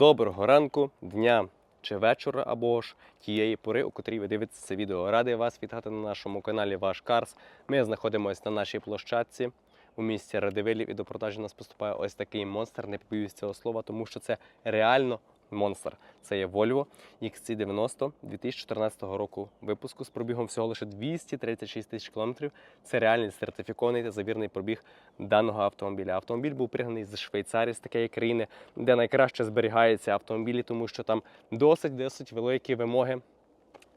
Доброго ранку, дня чи вечора, або ж тієї пори, у котрій ви дивитеся це відео. Радий вас вітати на нашому каналі Ваш Карс. Ми знаходимося на нашій площадці у місті Радивилів і до продажі нас поступає ось такий монстр. Не побоюсь цього слова, тому що це реально монстр. Це є Volvo XC90 2014 року випуску з пробігом всього лише 236 тисяч кілометрів. Це реальний сертифікований та завірний пробіг даного автомобіля. Автомобіль був пригнаний з Швейцарії, з такої країни, де найкраще зберігаються автомобілі, тому що там досить досить великі вимоги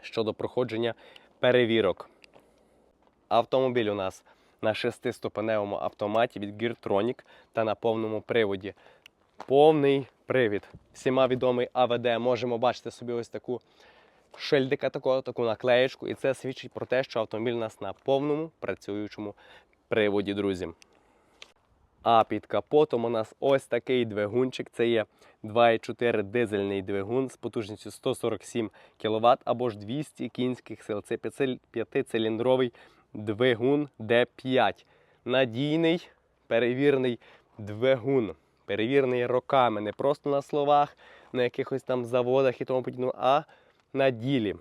щодо проходження перевірок. Автомобіль у нас на шестиступеневому автоматі від Geartronic та на повному приводі. Повний привід. Всіма відомий АВД. Можемо бачити собі ось таку шильдика, такого, таку наклеєчку, і це свідчить про те, що автомобіль у нас на повному працюючому приводі, друзі. А під капотом у нас ось такий двигунчик. Це є 2,4 дизельний двигун з потужністю 147 кВт або ж 200 кінських сил. Це п'ятициліндровий двигун D5. Надійний перевірений двигун. Перевірений роками, не просто на словах, на якихось там заводах і тому подібне, а на ділі.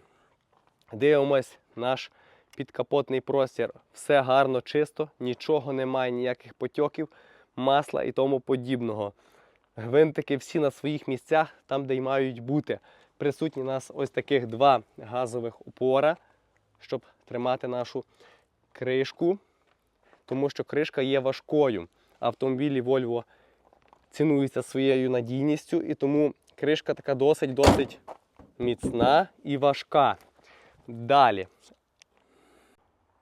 Дивимось наш підкапотний простір. Все гарно, чисто, нічого немає, ніяких потьоків, масла і тому подібного. Гвинтики всі на своїх місцях, там, де й мають бути. Присутні у нас ось таких два газових упора, щоб тримати нашу кришку, тому що кришка є важкою. Автомобілі Volvo цінуються своєю надійністю, і тому кришка така досить-досить міцна і важка. Далі.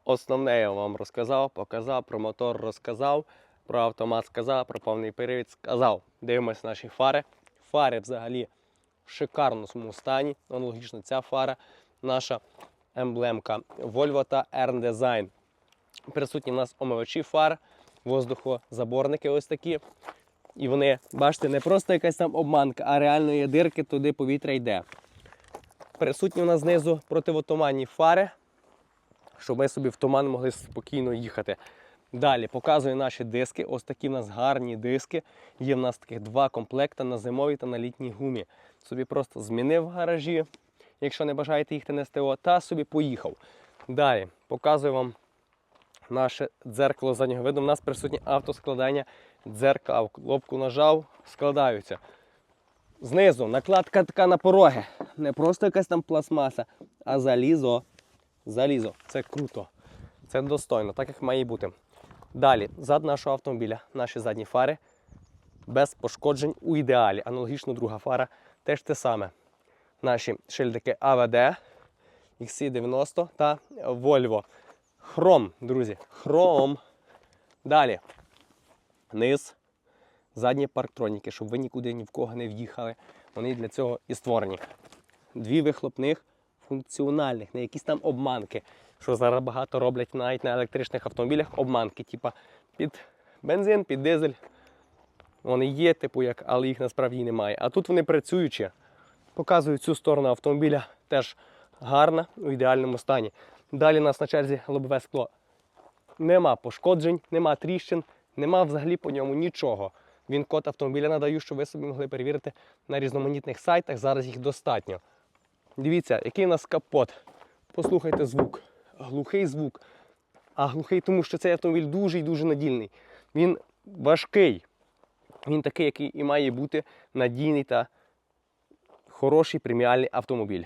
Основне я вам розказав, показав, про мотор розказав, про автомат сказав, про повний привід сказав. Дивимося наші фари. Фари взагалі в шикарному стані. Аналогічно ця фара, наша емблемка Volvo та R Design. Присутні в нас омивачі фар, воздухозаборники ось такі. І вони, бачите, не просто якась там обманка, а реально є дирки, туди повітря йде. Присутні у нас знизу противотуманні фари, щоб ми собі в туман могли спокійно їхати. Далі показую наші диски. Ось такі в нас гарні диски. Є в нас таких два комплекти на зимовій та на літній гумі. Собі просто змінив в гаражі, якщо не бажаєте їхати на СТО, та собі поїхав. Далі показую вам наше дзеркало заднього виду. У нас присутнє автоскладання дзеркал. Кнопку нажав, складаються. Знизу накладка така на пороги. Не просто якась там пластмаса, а залізо. Залізо. Це круто. Це достойно, так як має бути. Далі, зад нашого автомобіля, наші задні фари без пошкоджень у ідеалі. Аналогічно друга фара теж те саме. Наші шильдики AVD, XC90 та Volvo. Хром, друзі, хром. Далі. Низ. Задні парктроніки, щоб ви нікуди ні в кого не в'їхали. Вони для цього і створені. Дві вихлопних функціональних, не якісь там обманки, що зараз багато роблять навіть на електричних автомобілях обманки, типа під бензин, під дизель. Вони є, типу, як, але їх насправді немає. А тут вони працюючі, показують цю сторону автомобіля теж гарна, у ідеальному стані. Далі у нас на черзі лобове скло. Нема пошкоджень, нема тріщин, нема взагалі по ньому нічого. Він код автомобіля надаю, щоб ви собі могли перевірити на різноманітних сайтах. Зараз їх достатньо. Дивіться, який у нас капот. Послухайте звук. Глухий звук. А глухий, тому що цей автомобіль дуже і дуже надійний. Він важкий. Він такий, який і має бути надійний та хороший преміальний автомобіль.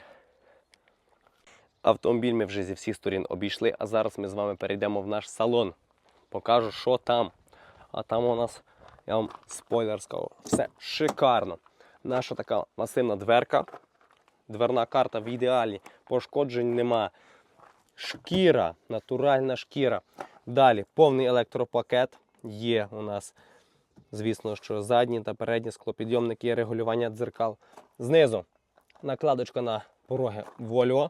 Автомобіль ми вже зі всіх сторін обійшли, а зараз ми з вами перейдемо в наш салон. Покажу, що там. А там у нас, я вам спойлер скажу, все шикарно. Наша така масивна дверка. Дверна карта в ідеалі, пошкоджень нема. Шкіра, натуральна шкіра. Далі повний електропакет є у нас. Звісно, що задні та передні склопідйомники регулювання дзеркал. Знизу накладочка на пороги Volvo.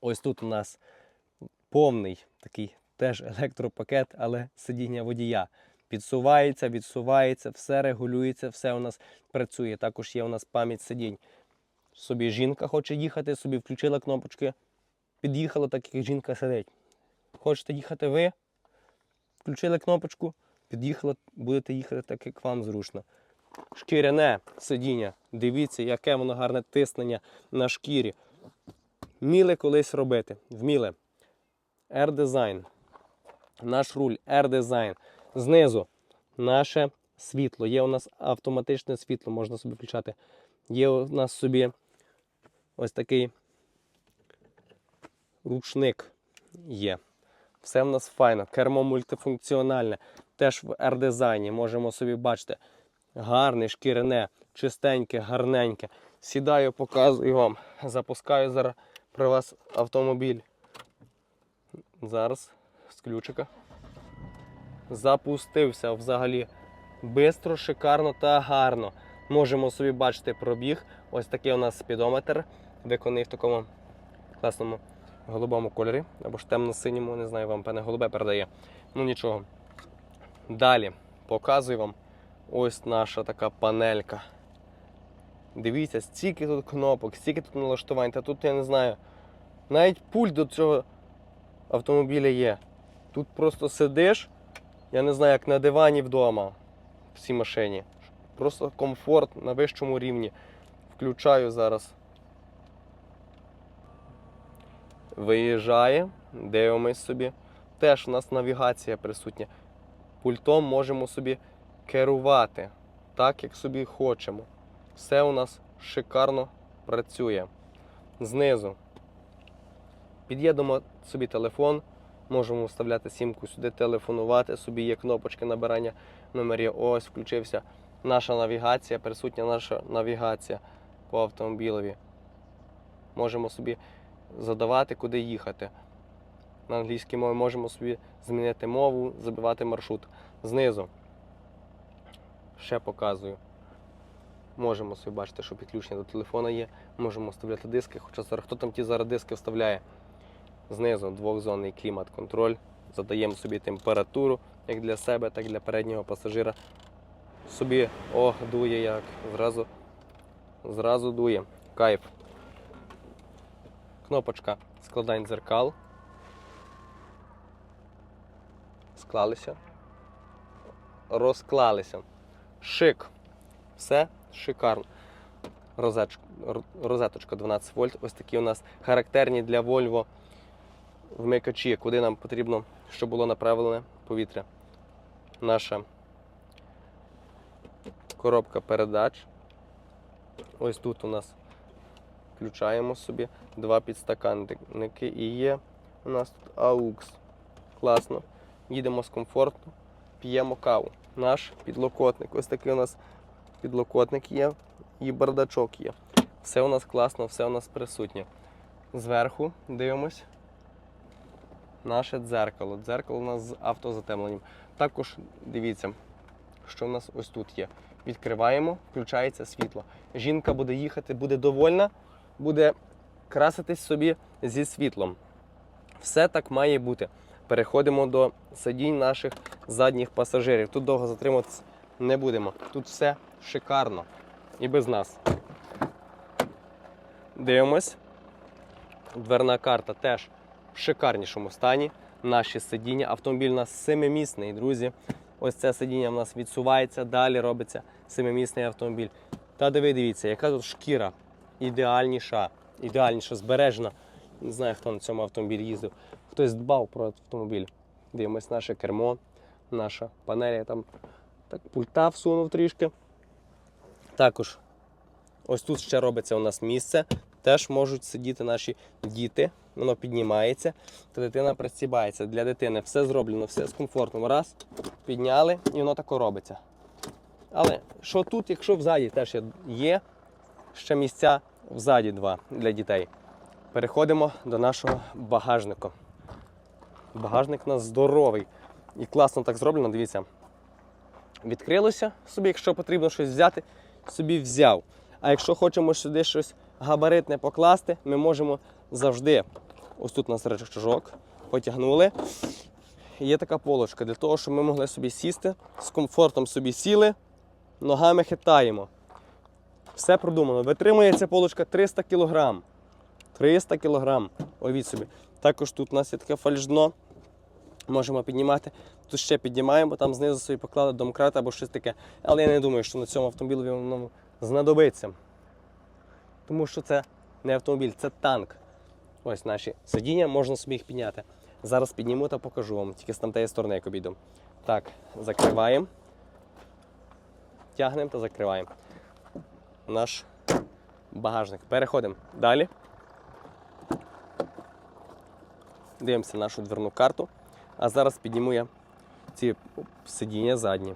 Ось тут у нас повний такий теж електропакет, але сидіння водія. Підсувається, відсувається, все регулюється, все у нас працює. Також є у нас пам'ять сидінь. Собі жінка хоче їхати, собі включила кнопочки, під'їхала, так як жінка сидить. Хочете їхати ви? Включили кнопочку, під'їхала, будете їхати так, як вам зручно. шкіряне сидіння. Дивіться, яке воно гарне тиснення на шкірі. Вміли колись робити. Вміли. R-Design. Наш руль R-Design. Знизу наше світло. Є у нас автоматичне світло, можна собі включати. Є у нас собі ось такий ручник є. Все в нас файно. Кермо мультифункціональне. Теж в R-дизайні можемо собі бачити. Гарне, шкіряне, чистеньке, гарненьке. Сідаю, показую вам. Запускаю зараз при вас автомобіль. Зараз ключика. Запустився взагалі. Бистро, шикарно та гарно. Можемо собі бачити пробіг. Ось такий у нас спідометр, виконаний в такому класному голубому кольорі, або ж темно-синьому, не знаю, вам певне голубе передає. Ну нічого. Далі показую вам ось наша така панелька. Дивіться, стільки тут кнопок, стільки тут налаштувань, та тут я не знаю. Навіть пульт до цього автомобіля є. Тут просто сидиш, я не знаю, як на дивані вдома в цій машині. Просто комфорт на вищому рівні. Включаю зараз. Виїжджає, дивимось собі. Теж у нас навігація присутня. Пультом можемо собі керувати так, як собі хочемо. Все у нас шикарно працює. Знизу під'єднуємо собі телефон, можемо вставляти сімку сюди, телефонувати. Собі є кнопочки набирання номерів. Ось включився наша навігація, присутня наша навігація по автомобілеві. Можемо собі задавати, куди їхати. На англійській мові можемо собі змінити мову, забивати маршрут. Знизу. Ще показую. Можемо собі бачити, що підключення до телефона є. Можемо вставляти диски, хоча зараз хто там ті зараз диски вставляє. Знизу двохзонний клімат-контроль. Задаємо собі температуру як для себе, так і для переднього пасажира. Собі ох, дує як. Зразу, зразу дує. Кайф. Кнопочка складань дзеркал. Склалися. Розклалися. Шик. Все шикарно. Розеточка 12 вольт. Ось такі у нас характерні для Volvo вмикачі, куди нам потрібно, щоб було направлене повітря. Наша коробка передач. Ось тут у нас включаємо собі два підстаканники і є у нас тут AUX. Класно. Їдемо з комфорту, п'ємо каву. Наш підлокотник. Ось такий у нас підлокотник є і бардачок є. Все у нас класно, все у нас присутнє. Зверху дивимось наше дзеркало. Дзеркало у нас з автозатемленням. Також дивіться, що у нас ось тут є. Відкриваємо, включається світло. Жінка буде їхати, буде довольна, буде краситись собі зі світлом. Все так має бути. Переходимо до сидінь наших задніх пасажирів. Тут довго затримуватися не будемо. Тут все шикарно і без нас. Дивимось. Дверна карта теж в шикарнішому стані. Наші сидіння. Автомобіль у нас семимісний, друзі. Ось це сидіння в нас відсувається, далі робиться семимісний автомобіль. Та диви, дивіться, яка тут шкіра ідеальніша, ідеальніша, збережена. Не знаю, хто на цьому автомобілі їздив. Хтось дбав про автомобіль. Дивимось наше кермо, наша панель. Я там так пульта всунув трішки. Також ось тут ще робиться у нас місце. Теж можуть сидіти наші діти. Воно піднімається, та дитина присібається. Для дитини все зроблено, все з комфортом. Раз, підняли і воно тако робиться. Але що тут, якщо взаді теж є ще місця взаді два для дітей. Переходимо до нашого багажника. Багажник у нас здоровий і класно так зроблено, дивіться. Відкрилося собі, якщо потрібно щось взяти, собі взяв. А якщо хочемо сюди щось габаритне покласти, ми можемо завжди. Ось тут у нас рычажок, потягнули. Є така полочка для того, щоб ми могли собі сісти, з комфортом собі сіли, ногами хитаємо. Все продумано. Витримує ця полочка 300 кг. 300 кг. Уявіть собі. Також тут у нас є таке фальшдно. Можемо піднімати. Тут ще піднімаємо, там знизу собі поклали домкрат або щось таке. Але я не думаю, що на цьому автомобілі воно знадобиться. Тому що це не автомобіль, це танк. Ось наші сидіння, можна собі їх підняти. Зараз підніму та покажу вам, тільки з тамтеї сторони, як обійду. Так, закриваємо. Тягнемо та закриваємо. Наш багажник. Переходимо далі. Дивимося нашу дверну карту. А зараз підніму я ці сидіння задні.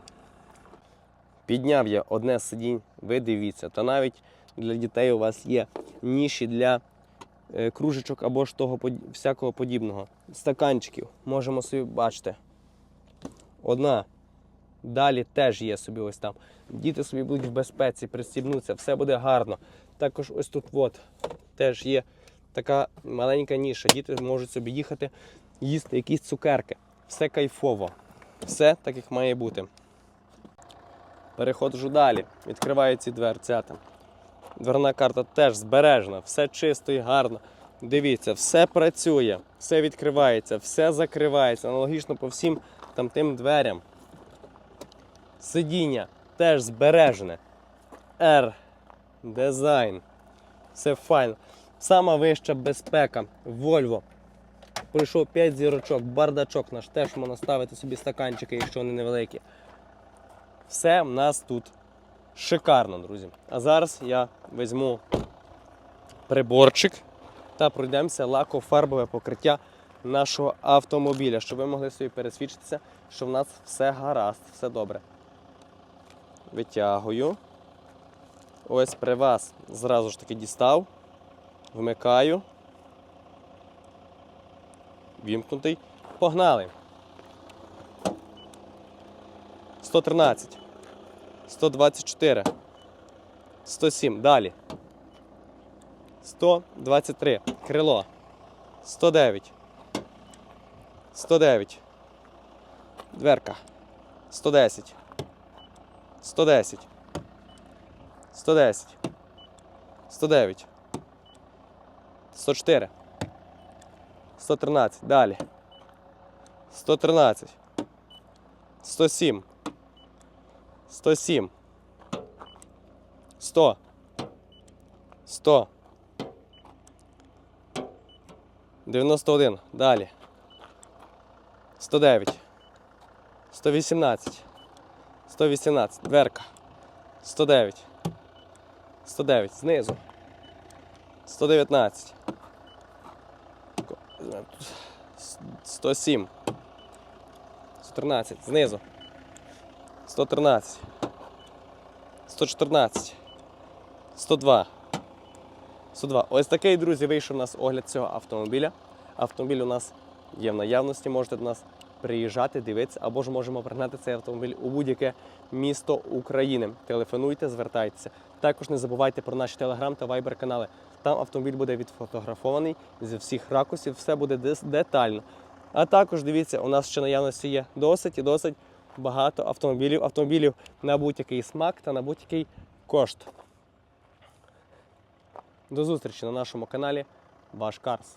Підняв я одне сидінь, ви дивіться, та навіть для дітей у вас є ніші для кружечок або ж того всякого подібного. Стаканчиків можемо собі бачити. Одна. Далі теж є собі ось там. Діти собі будуть в безпеці, пристібнуться, все буде гарно. Також ось тут от, теж є така маленька ніша. Діти можуть собі їхати, їсти якісь цукерки. Все кайфово. Все так, як має бути. Переходжу далі. Відкриваю ці дверцята. Дверна карта теж збережена, все чисто і гарно. Дивіться, все працює, все відкривається, все закривається, аналогічно по всім там тим дверям. Сидіння теж збережене. R. Дизайн. Все файно. Сама вища безпека. Volvo. Пройшов 5 зірочок, бардачок наш теж можна ставити собі стаканчики, якщо вони невеликі. Все в нас тут шикарно, друзі. А зараз я візьму приборчик та пройдемося лакофарбове покриття нашого автомобіля, щоб ви могли собі пересвідчитися, що в нас все гаразд, все добре. Витягую. Ось при вас зразу ж таки дістав. Вмикаю. Вімкнутий. Погнали. 113. 124. 107. Далі. 123. Крило. 109. 109. Дверка. 110. 110. 110. 109. 104. 113. Далі. 113. 107. 107. 100. 100. 91. Далі. 109. 118. 118. Дверка. 109. 109. Знизу. 119. 107. 113. Знизу. 113. 114. 102. 102. Ось такий, друзі, вийшов у нас огляд цього автомобіля. Автомобіль у нас є в наявності, можете до нас приїжджати, дивитися, або ж можемо пригнати цей автомобіль у будь-яке місто України. Телефонуйте, звертайтеся. Також не забувайте про наші телеграм та вайбер канали. Там автомобіль буде відфотографований зі всіх ракурсів, все буде детально. А також дивіться, у нас ще наявності є досить і досить багато автомобілів, автомобілів на будь-який смак та на будь-який кошт. До зустрічі на нашому каналі Ваш Карс.